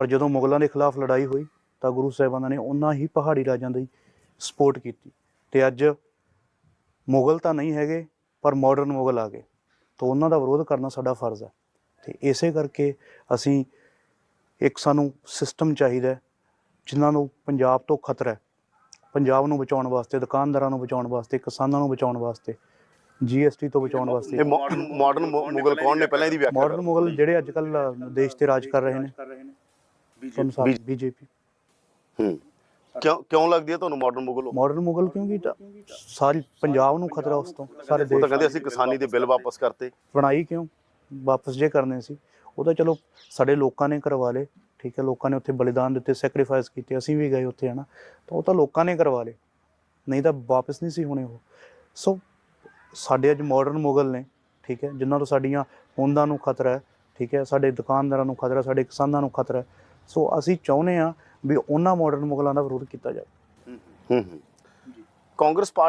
ਪਰ ਜਦੋਂ ਮੁਗਲਾਂ ਦੇ ਖਿਲਾਫ ਲੜਾਈ ਹੋਈ ਤਾਂ ਗੁਰੂ ਸਾਹਿਬਾਨਾਂ ਨੇ ਉਹਨਾਂ ਹੀ ਪਹਾੜੀ ਰਾਜਾਂ ਦੀ ਸਪੋਰਟ ਕੀਤੀ। ਤੇ ਅੱਜ ਮੁਗਲ ਤਾਂ ਨਹੀਂ ਹੈਗੇ ਪਰ ਮਾਡਰਨ ਮੁਗਲ ਆ ਗਏ। ਤਾਂ ਉਹਨਾਂ ਦਾ ਵਿਰੋਧ ਕਰਨਾ ਸਾਡਾ ਫਰਜ਼ ਹੈ। ਤੇ ਇਸੇ ਕਰਕੇ ਅਸੀਂ ਇੱਕ ਸਾਨੂੰ ਸਿਸਟਮ ਚਾਹੀਦਾ ਜਿਨ੍ਹਾਂ ਨੂੰ ਪੰਜਾਬ ਤੋਂ ਖਤਰਾ ਹੈ। ਪੰਜਾਬ ਨੂੰ ਬਚਾਉਣ ਵਾਸਤੇ ਦੁਕਾਨਦਾਰਾਂ ਨੂੰ ਬਚਾਉਣ ਵਾਸਤੇ ਕਿਸਾਨਾਂ ਨੂੰ ਬਚਾਉਣ ਵਾਸਤੇ ਜੀਐਸਟੀ ਤੋਂ ਬਚਾਉਣ ਵਾਸਤੇ। ਇਹ ਮਾਡਰਨ ਮੁਗਲ ਕੌਣ ਨੇ? ਪਹਿਲਾਂ ਇਹਦੀ ਵਿਆਖਿਆ ਮਾਡਰਨ ਮੁਗਲ ਜਿਹੜੇ ਅੱਜ ਕੱਲ ਦੇਸ਼ ਤੇ ਰਾਜ ਕਰ ਰਹੇ ਨੇ। ਬੀਜੇਪੀ। ਹੂੰ। ਕਿਉਂ ਕਿਉਂ ਲੱਗਦੀ ਹੈ ਤੁਹਾਨੂੰ ਮਾਡਰਨ ਮੁਗਲ ਉਹ ਮਾਡਰਨ ਮੁਗਲ ਕਿਉਂਕਿ ਤਾਂ ਸਾਰੀ ਪੰਜਾਬ ਨੂੰ ਖਤਰਾ ਉਸ ਤੋਂ ਸਾਰੇ ਤਾਂ ਦੇਸ਼ ਕਹਿੰਦੇ ਅਸੀਂ ਕਿਸਾਨੀ ਦੇ ਬਿੱਲ ਵਾਪਸ ਕਰਤੇ। ਬਣਾਈ ਕਿਉਂ? ਵਾਪਸ ਜੇ ਕਰਨੇ ਸੀ। ਉਹ ਤਾਂ ਚਲੋ ਸਾਡੇ ਲੋਕਾਂ ਨੇ ਕਰਵਾ ਲਏ ਠੀਕ ਹੈ ਲੋਕਾਂ ਨੇ ਉੱਥੇ ਬਲੀਦਾਨ ਦਿੱਤੇ ਸੈਕਰੀਫਾਈਸ ਕੀਤੇ ਅਸੀਂ ਵੀ ਗਏ ਉੱਥੇ ਹਨਾ। ਤਾਂ ਉਹ ਤਾਂ ਲੋਕਾਂ ਨੇ ਕਰਵਾ ਲਏ। ਨਹੀਂ ਤਾਂ ਵਾਪਸ ਨਹੀਂ ਸੀ ਹੋਣੇ ਉਹ। ਸੋ ਸਾਡੇ ਅੱਜ ਮਾਡਰਨ ਮੁਗਲ ਨੇ ਠੀਕ ਹੈ ਜਿਨ੍ਹਾਂ ਤੋਂ ਸਾਡੀਆਂ ਹੋਂਦਾਂ ਨੂੰ ਖਤਰਾ ਹੈ ਠੀਕ ਹੈ ਸਾਡੇ ਦੁਕਾਨਦਾਰਾਂ ਨੂੰ ਖਤਰਾ ਸਾਡੇ ਕਿਸਾਨਾਂ ਨੂੰ ਖਤਰਾ ਹੈ। ਸੋ ਅਸੀਂ ਚਾਹੁੰਦੇ ਆ ਵੀ ਉਹਨਾਂ ਮਾਡਰਨ ਮੁਗਲਾਂ ਦਾ ਵਿਰੋਧ ਕੀਤਾ ਜਾਵੇ। ਹੂੰ ਹੂੰ। ਕਾਂਗਰਸ ਪਾਰਟੀ